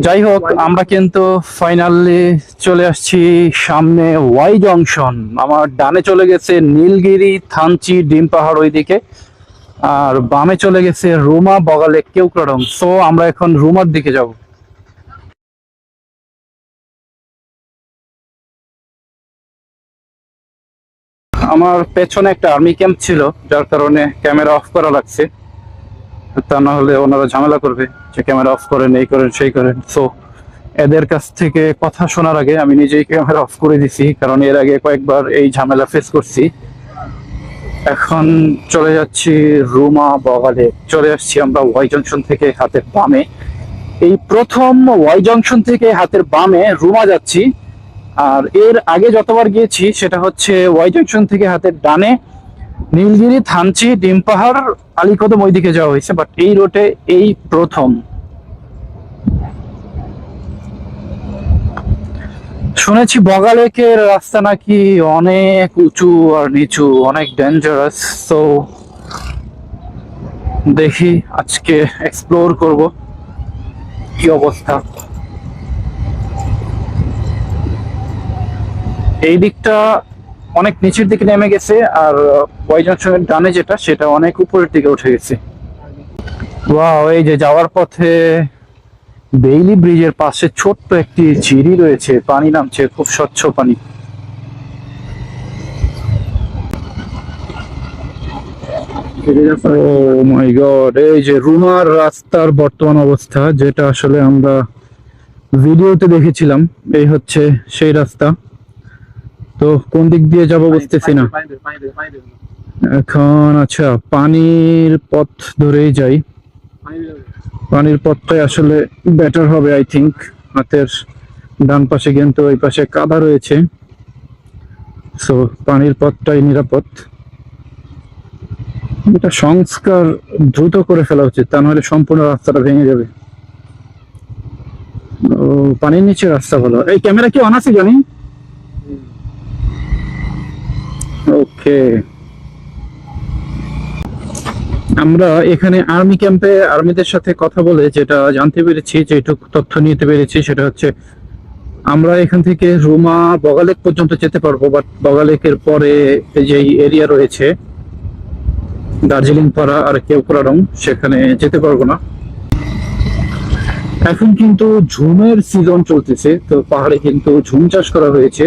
যাই হোক আমরা কিন্তু ফাইনালি চলে আসছি সামনে ওয়াই জংশন আমার ডানে চলে গেছে নীলগিরি, থানচি, ডিম পাহাড় ওইদিকে। আর বামে চলে গেছে রুমা, বগালে কেউক্রডং সো আমরা এখন রুমার দিকে যাব। আমার পেছনে একটা আর্মি ক্যাম্প ছিল, যার কারণে ক্যামেরা অফ করা লাগছে। তা না হলে ওনারা ঝামেলা করবে যে ক্যামেরা অফ করেন, এই করেন, সেই করেন। সো এদের কাছ থেকে কথা শোনার আগে আমি নিজেই ক্যামেরা অফ করে দিছি, কারণ এর আগে কয়েকবার এই ঝামেলা ফেস করছি। এখন চলে যাচ্ছি রুমা বগালে। চলে আসছি আমরা ওয়াই জংশন থেকে হাতের বামে। এই প্রথম ওয়াই জংশন থেকে হাতের বামে রুমা যাচ্ছি। আর এর আগে যতবার গিয়েছি, সেটা হচ্ছে ওয়াই জংশন থেকে হাতের ডানে। নীলগিরি, থানচি, ডিম পাহাড়, আলিকদম ওইদিকে যাওয়া হয়েছে বাট এই রোডে এই প্রথম। শুনেছি বগালেকের রাস্তা নাকি অনেক উঁচু আর নিচু, অনেক ডেঞ্জারাস তো দেখি আজকে এক্সপ্লোর করব কি অবস্থা। এই দিকটা অনেক নিচের দিকে নেমে গেছে, আর ওয়াই জংশনের ডানে যেটা, সেটা অনেক উপরের দিকে উঠে গেছে। এই যে যাওয়ার পথে বেইলি ব্রিজের পাশে ছোট্ট একটি ঝিরি রয়েছে, পানি নামছে, খুব স্বচ্ছ পানি। এই যে রুমার রাস্তার বর্তমান অবস্থা, যেটা আসলে আমরা ভিডিওতে দেখেছিলাম, এই হচ্ছে সেই রাস্তা। তো কোন দিক দিয়ে যাব বুঝতেছি না। এখন আচ্ছা পানির পথ ধরেই যাই। পানির পথটাই আসলে বেটার হবে আই থিংক হাতের ডান পাশে কিন্তু ওই পাশে কাদা রয়েছে। সো পানির পথটাই নিরাপদ। এটা সংস্কার দ্রুত করে ফেলা উচিত, তা নাহলে সম্পূর্ণ রাস্তাটা ভেঙে যাবে। ও, পানির নিচে রাস্তা ভালো। এই ক্যামেরা কি অন আছে জানি? ওকে। আমরা এখানে আর্মি ক্যাম্পে আর্মিদের সাথে কথা বলে যেটা জানতে পেরেছি যেটুকু তথ্য নিতে পেরেছি, সেটা হচ্ছে আমরা এখান থেকে রুমা বগালেক পর্যন্ত যেতে পারব বাট বগালেকের পরে যে এরিয়া রয়েছে দার্জিলিং পাড়া আর কেউকুরাডং সেখানে যেতে পারব না। এখন কিন্তু ঝুমের সিজন চলতেছে, তো পাহাড়ে কিন্তু ঝুম চাষ করা হয়েছে।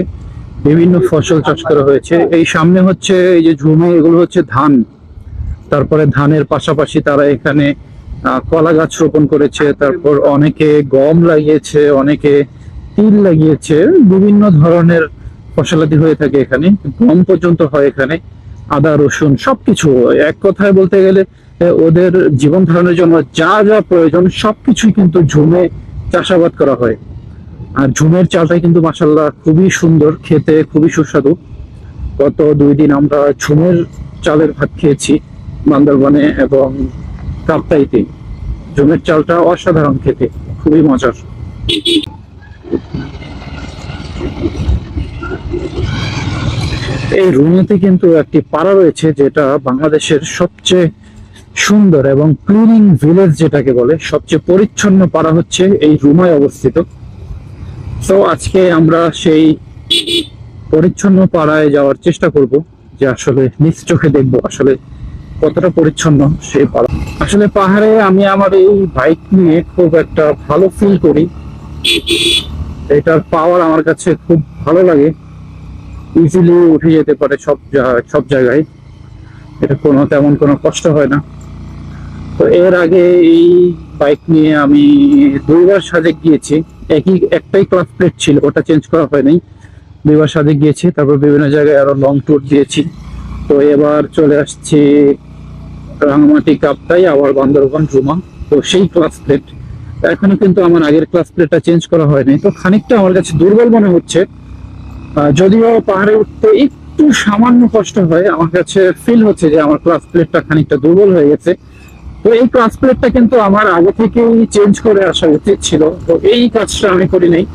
বিভিন্ন ফসল চাষ করা হয়েছে। এই সামনে হচ্ছে এই যে ঝুমে এগুলো হচ্ছে ধান। তারপরে ধানের পাশাপাশি তারা এখানে কলা গাছ রোপণ করেছে। তারপর অনেকে গম লাগিয়েছে, অনেকে তিল লাগিয়েছে। বিভিন্ন ধরনের ফসলাদি হয়ে থাকে এখানে। গম পর্যন্ত হয় এখানে। আদা, রসুন, সবকিছু। এক কথায় বলতে গেলে ওদের জীবন ধারণের জন্য যা যা প্রয়োজন, সবকিছুই কিন্তু ঝুমে চাষাবাদ করা হয়। আর ঝুমের চালটা কিন্তু মাসাল্লাহ খুবই সুন্দর, খেতে খুবই সুস্বাদু। গত দুই দিন আমরা ঝুমের চালের ভাত খেয়েছি বান্দরবানে এবং কাপ্তাইতে ঝুমের চালটা অসাধারণ খেতে, খুবই মজার। এই রুমেতে কিন্তু একটি পাড়া রয়েছে যেটা বাংলাদেশের সবচেয়ে সুন্দর এবং ক্লিনিং ভিলেজ যেটাকে বলে, সবচেয়ে পরিচ্ছন্ন পাড়া হচ্ছে এই রুমায় অবস্থিত। তো আজকে আমরা সেই পরিচ্ছন্ন পাড়ায় যাওয়ার চেষ্টা করব যে আসলে নিজ চোখে দেখব আসলে কতটা পরিচ্ছন্ন সেই পাড়া। আসলে পাহাড়ে আমি আমার এই বাইক নিয়ে খুব একটা ভালো ফিল করি। এটার পাওয়ার আমার কাছে খুব ভালো লাগে। ইজিলি উঠে যেতে পারে সব সব জায়গায়। এটা কোনো তেমন কোনো কষ্ট হয় না। তো এর আগে এই বাইক নিয়ে আমি দুইবার সাজেক গিয়েছি। একই একটাই ক্লাস প্লেট ছিল, ওটা চেঞ্জ করা হয়নি। দুইবার সাজেক গিয়েছি, তারপর বিভিন্ন জায়গায় আরও লং ট্যুর দিয়েছি তো এবার চলে আসছি রাঙামাটি কাপটাই আবার বান্দরবান রুমা। তো সেই ক্লাস প্লেট এখনও কিন্তু আমার আগের ক্লাস প্লেটটা চেঞ্জ করা হয়নি। তো খানিকটা আমার কাছে দুর্বল মনে হচ্ছে। যদিও পাহাড়ে উঠতে একটু সামান্য কষ্ট হয়, আমার কাছে ফিল হচ্ছে যে আমার ক্লাস প্লেটটা খানিকটা দুর্বল হয়ে গেছে। তো এই ক্লাস প্লেটটা কিন্তু আমার আগে থেকেই চেঞ্জ করে আসা উচিত ছিল। তো এই কাজটা আমি করি নাই।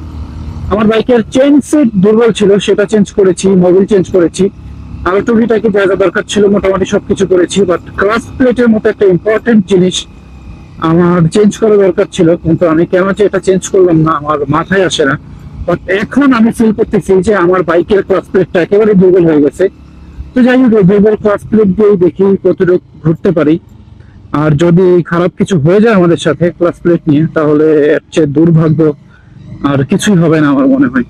আমার বাইকের চেন সেট দুর্বল ছিল, সেটা চেঞ্জ করেছি মোবিল চেঞ্জ করেছি। আর যা যা দরকার ছিল মোটামুটি সবকিছু করেছি। বাট ক্লাস প্লেটের মতো একটা ইম্পর্টেন্ট জিনিস আমার চেঞ্জ করা দরকার ছিল। কিন্তু আমি কেন যে এটা চেঞ্জ করলাম না, আমার মাথায় আসে না। বাট এখন আমি ফিল করতেছি যে আমার বাইকের ক্লাস প্লেটটা একেবারে দুর্বল হয়ে গেছে। তো যাই হোক, দুর্বল ক্লাস প্লেট দিয়েই দেখি কতটুকু ঘুরতে পারি। আর যদি খারাপ কিছু হয়ে যায় আমাদের সাথে ক্লাস প্লেট নিয়ে, তাহলে দুর্ভাগ্য আর কিছুই হবে না আমার মনে হয়।